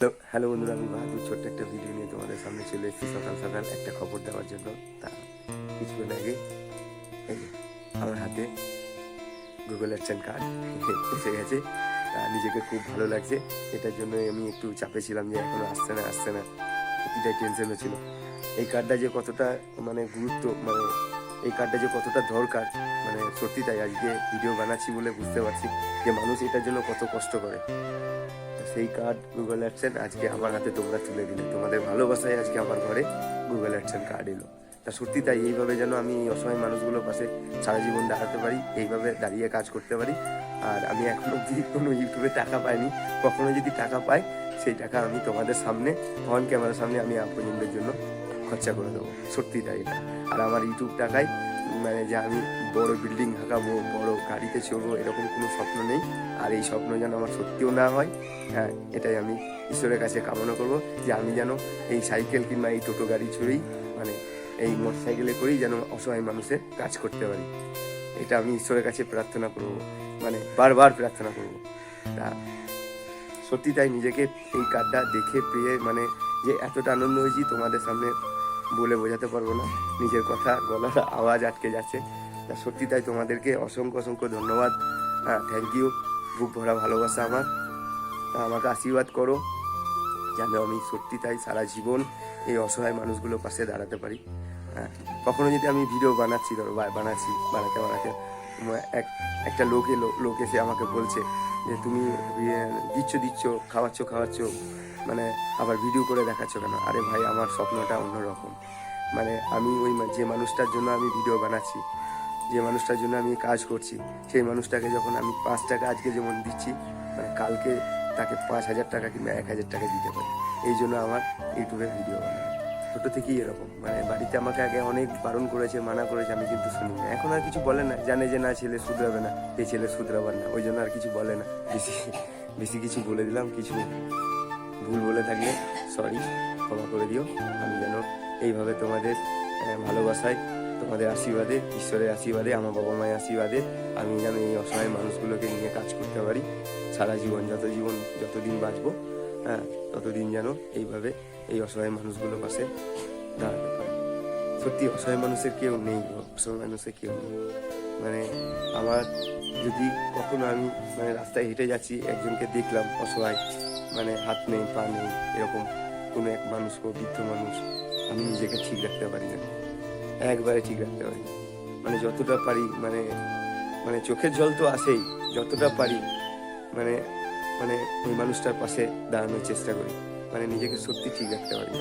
Hello hello বন্ধুরা, আমি বাহাদুর। ছোট্ট একটা ভিডিও নিয়ে তোমাদের সামনে চলে এসেছি সকাল সকাল। একটা খবর দেওয়ার জন্য। তা কিছুক্ষণ আগে আমার হাতে গুগল অ্যাডসেন্ট কার্ড এসে গেছে। তা নিজেকে খুব ভালো লাগছে। এটার জন্য আমি একটু চাপে ছিলাম যে এখনও আসছে না আসছে না। প্রতিটাই টেনশন ছিল এই কার্ডটা যে কতটা মানে গুরুত্ব মানে এই কার্ডটা যে কতটা দরকার মানে সত্যি তাই আজকে ভিডিও বানাচ্ছি বলে বুঝতে পারছি যে মানুষ এটার জন্য কত কষ্ট করে। তা সেই কার্ড গুগল অ্যাডসেন্ট আজকে আমার হাতে তোমরা তুলে দিলে। তোমাদের ভালোবাসায় আজকে আমার ঘরে গুগল অ্যাডসেন্ট কার্ড এলো। তা সত্যি তাই, এইভাবে যেন আমি অসহায় মানুষগুলোর পাশে সারা জীবন দাঁড়াতে পারি, এইভাবে দাঁড়িয়ে কাজ করতে পারি। আর আমি এখনও অব্দি কোনো ইউটিউবে টাকা পাইনি। কখনো যদি টাকা পাই, সেই টাকা আমি তোমাদের সামনে অন ক্যামেরার সামনে আমি আপনজনদের জন্য খরচা করে দেবো। সত্যি তাই এটা। আর আমার ইউটিউব টাকায় মানে যে আমি বড় বিল্ডিং হাঁকাবো বড় গাড়িতে চড়বো, এরকম কোনো স্বপ্ন নেই। আর এই স্বপ্ন যেন আমার সত্যিও না হয় হ্যাঁ এটাই আমি ঈশ্বরের কাছে কামনা করব, যে আমি যেন এই সাইকেল কিংবা এই টোটো গাড়ি ছুঁড়েই মানে এই মোটর সাইকেলে করেই যেন অসহায় মানুষের কাজ করতে পারি। এটা আমি ঈশ্বরের কাছে প্রার্থনা করব মানে বারবার প্রার্থনা করব। তা সত্যি তাই নিজেকে এই কার্ডটা দেখে পেয়ে মানে যে এতটা আনন্দ হয়েছি তোমাদের সামনে বলে বোঝাতে পারব না। নিজের কথা, গলার আওয়াজ আটকে যাচ্ছে। তা সত্যি তাই তোমাদেরকে অসংখ্য অসংখ্য ধন্যবাদ। হ্যাঁ থ্যাংক ইউ বুক ভরা ভালোবাসা আমার। আমাকে আশীর্বাদ করো, যেন আমি সত্যি তাই সারা জীবন এই অসহায় মানুষগুলোর পাশে দাঁড়াতে পারি। হ্যাঁ কখনো যদি আমি ভিডিও বানাচ্ছি, ধরো বানাচ্ছি, বানাতে বানাতে। এক, একটা লোক এলো, লোক এসে আমাকে বলছে যে, তুমি ইয়ে দিচ্ছ দিচ্ছ, খাওয়াচ্ছ খাওয়াচ্ছ মানে আবার ভিডিও করে দেখাচ্ছ কেন? আরে ভাই, আমার স্বপ্নটা অন্যরকম। মানে আমি ওই যে মানুষটার জন্য আমি ভিডিও বানাচ্ছি, যে মানুষটার জন্য আমি কাজ করছি, সেই মানুষটাকে যখন আমি পাঁচ টাকা আজকে যেমন দিচ্ছি মানে কালকে তাকে পাঁচ হাজার টাকা কিংবা এক হাজার টাকা দিতে পারি। এই জন্য আমার ইউটিউবে ভিডিও বানানো। ছোটো থেকেই এরকম। মানে বাড়িতে আমাকে আগে অনেক বারণ করেছে, মানা করেছে, আমি কিন্তু শুনি না এখন আর কিছু বলে না। জানে যে না, ছেলে শুধরাবে না। এই ছেলে শুধরাবার না। ওই জন্য আর কিছু বলে না। বেশি বেশি কিছু বলে দিলাম। কিছু ভুল বলে থাকলে সরি ক্ষমা করে দিও। আমি যেন এইভাবে তোমাদের ভালোবাসায়, তোমাদের আশীর্বাদে, ঈশ্বরের আশীর্বাদে, আমার বাবা মায়ের আশীর্বাদে, আমি যেন এই অসহায় মানুষগুলোকে নিয়ে কাজ করতে পারি। সারা জীবন, যত জীবন, যতদিন বাঁচবো হ্যাঁ ততদিন যেন এইভাবে এই অসহায় মানুষগুলোর পাশে দাঁড়াতে পারি। সত্যি অসহায় মানুষের কেউ নেই, অসহায় মানুষের কেউ নেই। মানে আমার যদি কখনো আমি মানে রাস্তায় হেঁটে যাচ্ছি, একজনকে দেখলাম অসহায় মানে হাত নেই, পা নেই, এরকম কোনো এক মানুষ কোনো বৃদ্ধ মানুষ, আমি নিজেকে ঠিক রাখতে পারি না। একবারে ঠিক রাখতে পারি মানে যতটা পারি মানে মানে চোখের জল তো আসেই যতটা পারি মানে মানে ওই মানুষটার পাশে দাঁড়ানোর চেষ্টা করি। মানে নিজেকে সত্যি ঠিক রাখতে পারি।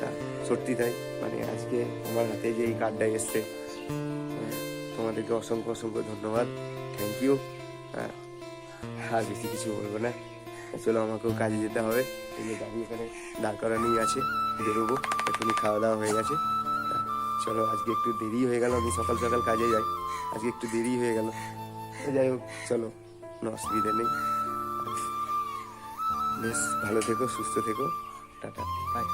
তা সত্যি তাই। মানে আজকে আমার হাতে যে এই কার্ডটা এসছে মানে তোমাদেরকে অসংখ্য অসংখ্য ধন্যবাদ। থ্যাংক ইউ হ্যাঁ আর বেশি কিছু বলব না। চলো, আমাকেও কাজে যেতে হবে। এই যে গাড়ি এখানে দাঁড় করানোই আছে, বেরোবো। এখনই খাওয়া দাওয়া হয়ে গেছে। চলো, আজকে একটু দেরি হয়ে গেল, আমি সকাল সকাল কাজে যাই। আজকে একটু দেরি হয়ে গেল। যাই হোক, চলো, কোনো অসুবিধা নেই। বেশ ভালো থেকো সুস্থ থেকো। Tata bye